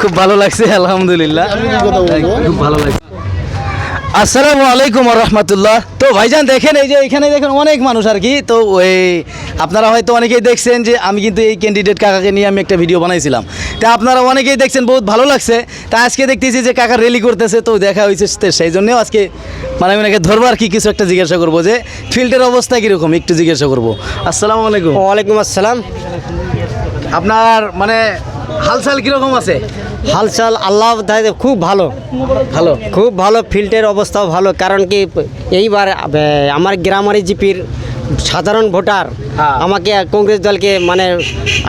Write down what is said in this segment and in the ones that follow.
খুব ভালো লাগছে আলহামদুলিল্লাহ। খুব ভালো লাগছে। আসসালামু আলাইকুম রহমতুল্লাহ। তো ভাইজান দেখেন এই যে এখানে দেখেন অনেক মানুষ আর কি। তো ওই আপনারা হয়তো অনেকেই দেখছেন যে আমি কিন্তু এই ক্যান্ডিডেট কাকাকে নিয়ে আমি একটা ভিডিও বানাইছিলাম। তা আপনারা অনেকেই দেখছেন বহুত ভালো লাগছে। তা আজকে দেখতেছি যে কাকা রেলি করতেছে তো দেখা হয়েছে সেই জন্যও আজকে মানে আমি ওনাকে ধরবার কি কিছু একটা জিজ্ঞাসা করব যে ফিল্ডের অবস্থা কীরকম? একটু জিজ্ঞাসা করব। আসসালামু আলাইকুম। ওয়ালাইকুম আসসালাম। আপনার মানে হালচাল কীরকম আছে? হালচাল আল্লাহ খুব ভালো। ভালো? খুব ভালো ফিল্ডের অবস্থাও ভালো কারণ কি এইবার আমার গ্রামারি জিপির সাধারণ ভোটার হ্যাঁ। আমাকে কংগ্রেস দলকে মানে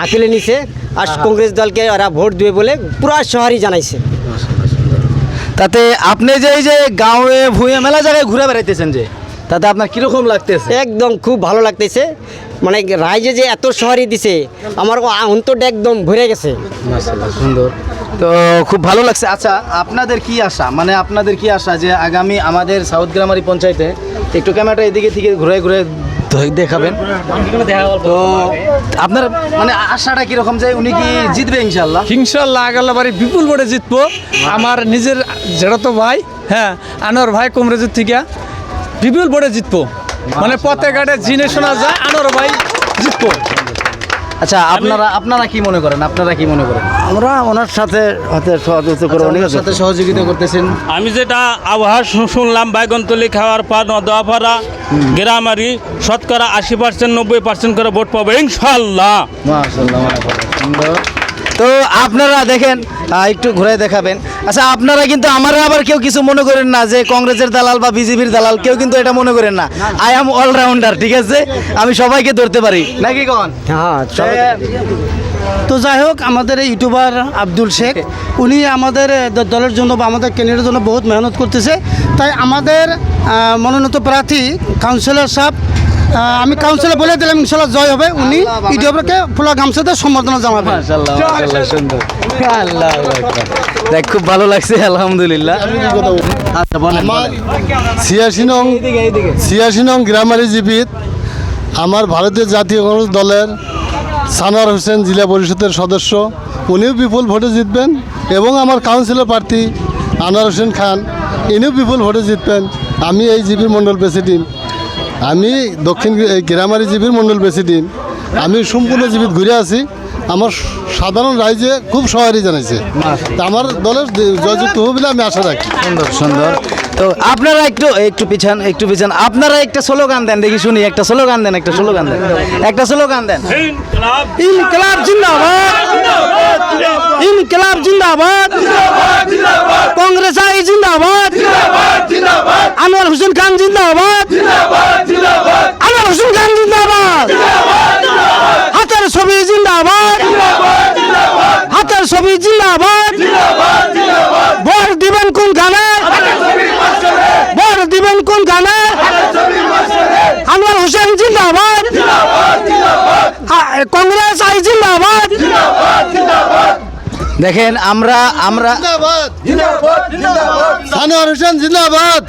আপিলে নিছে আর কংগ্রেস দলকে ওরা ভোট দেবে বলে পুরা শহরই জানাইছে। তাতে আপনি যে এই যে গাঁয়ে ভুঁয়ে মেলা জায়গায় ঘুরে বেড়াইতেছেন যে তাতে আপনার কীরকম লাগতেছে? একদম খুব ভালো লাগতেছে। মানে রাইজে যে এত শহরই দিছে আমার অন্তরটা একদম ভরে গেছে। সুন্দর। তো খুব ভালো লাগছে। আচ্ছা আপনাদের কি আশা? মানে আপনাদের কি আশা যে আগামী আমাদের সাউথ গ্রামারি পঞ্চায়েতে একটু ক্যামেরাটা এদিকে থেকে ঘুরে ঘুরে দেখাবেন? তো আপনার মানে আশাটা কীরকম যে উনি কি জিতবে ইনশাল্লাহ ইনশাল্লাহ আগাল্লাবাড়ি বিপুল ভোটে জিতবো। আমার নিজের যেটা তো ভাই হ্যাঁ আনোয়ার ভাই কমরেজের থেকে। বিপুল ভোটে জিতবো। মানে পথে ঘাটে জিনে শোনা যায় আনোয়ার ভাই জিতবো। আচ্ছা আপনারা আপনারা কি মনে করেন? আপনারা কি মনে করেন? আমরা ওনার সাথে হাতে সহযোগিতা করে অনেক ওনার সাথে সহযোগিতা করতেছেন। আমি যেটা আবহাওয়া শুনলাম বাইগন্তলি খাওয়ার পর দোয়াপাড়া গ্রামারি শতকরা আশি পার্সেন্ট নব্বই পার্সেন্ট করে ভোট পাবো ইনশাল্লাহ মাশাআল্লাহ, মাশাআল্লাহ, সুন্দর। তো আপনারা দেখেন একটু ঘুরে দেখাবেন। আচ্ছা আপনারা কিন্তু আমার আবার কেউ কিছু মনে করেন না যে কংগ্রেসের দালাল বা বিজেপির দালাল কেউ কিন্তু এটা মনে করেন না। আই এম অলরাউন্ডার ঠিক আছে? আমি সবাইকে ধরতে পারি। নাকি কন? হ্যাঁ তো যাই হোক আমাদের এই ইউটিউবার আব্দুল শেখ উনি আমাদের দলের জন্য বা আমাদের ক্যান্ডিডেটের জন্য বহুত মেহনত করতেছে। তাই আমাদের মনোনীত প্রার্থী কাউন্সিলর সাহেব আমি কাউন্সিলর বলে দিলাম ইনশাল্লাহ জয় হবে উনি। ইউটিউবারকে ফুলা গামছাতে সম্বর্ধনা আকবার। দেখ খুব ভালো লাগছে আলহামদুলিল্লাহ। আচ্ছা। ছিয়াশি নং। ছিয়াশি নং গ্রামারি জীবিত আমার ভারতীয় জাতীয় কংগ্রেস দলের সানোয়ার হোসেন জেলা পরিষদের সদস্য। উনিও বিপুল ভোটে জিতবেন এবং আমার কাউন্সিলর প্রার্থী আনোয়ার হোসেন খান ইনিও বিপুল ভোটে জিতবেন। আমি এই জিবির মণ্ডল প্রেসিডেন্ট আমি দক্ষিণ এই গ্রামারি জিবির মণ্ডল প্রেসিডেন্ট। আমি সম্পূর্ণ জীবিত ঘুরে আছি। আমার সাধারণ রাইজে খুব সহারি জানাইছে। তা আমার দলের জয়যুক্ত হবে বলে আমি আশা রাখি। সুন্দর সুন্দর। তো আপনারা একটু একটু পিছান একটু পিছান। আপনারা একটা স্লোগান দেন দেখি শুনি। একটা স্লোগান দেন একটা স্লোগান দেন। একটা স্লোগান দেন। ইনকলাব জিন্দাবাদ। ইনকলাব জিন্দাবাদ। কংগ্রেস আই জিন্দাবাদ। আনোয়ার হোসেন খান জিন্দাবাদ আনোয়ার হোসেন খান জিন্দাবাদ হাতের ছবি জিন্দাবাদ হাতের ছবি জিন্দাবাদ। ভোট দিবেন কোন গানে? ভোট দিবেন কোন গানে? আনোয়ার হোসেন জিন্দাবাদ। কংগ্রেস আই জিন্দাবাদ। দেখেন আমরা আমরা সানোয়ার হোসেন জিন্দাবাদ।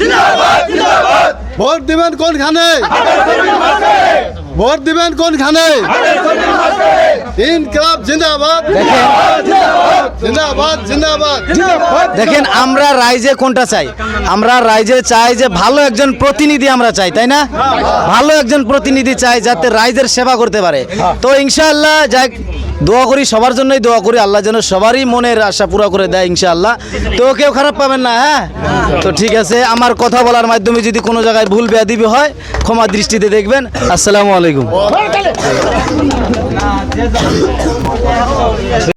ভোট দিবেন কোনখানে ভোট দিবেন কোনখানে ইনকলাব জিন্দাবাদ দেখেন আমরা রাইজে কোনটা চাই? আমরা রাইজে চাই যে ভালো একজন প্রতিনিধি আমরা চাই তাই না? ভালো একজন প্রতিনিধি চাই যাতে রাইজের সেবা করতে পারে। তো ইনশাআল্লাহ যাই দোয়া করি সবার জন্যই দোয়া করি আল্লাহ যেন সবারই মনের আশা পুরো করে দেয় ইনশাআল্লাহ। তো কেউ খারাপ পাবেন না হ্যাঁ? তো ঠিক আছে আমার কথা বলার মাধ্যমে যদি কোনো জায়গায় ভুল বেয়াদিবি হয় ক্ষমা দৃষ্টিতে দেখবেন। আসসালামু আলাইকুম।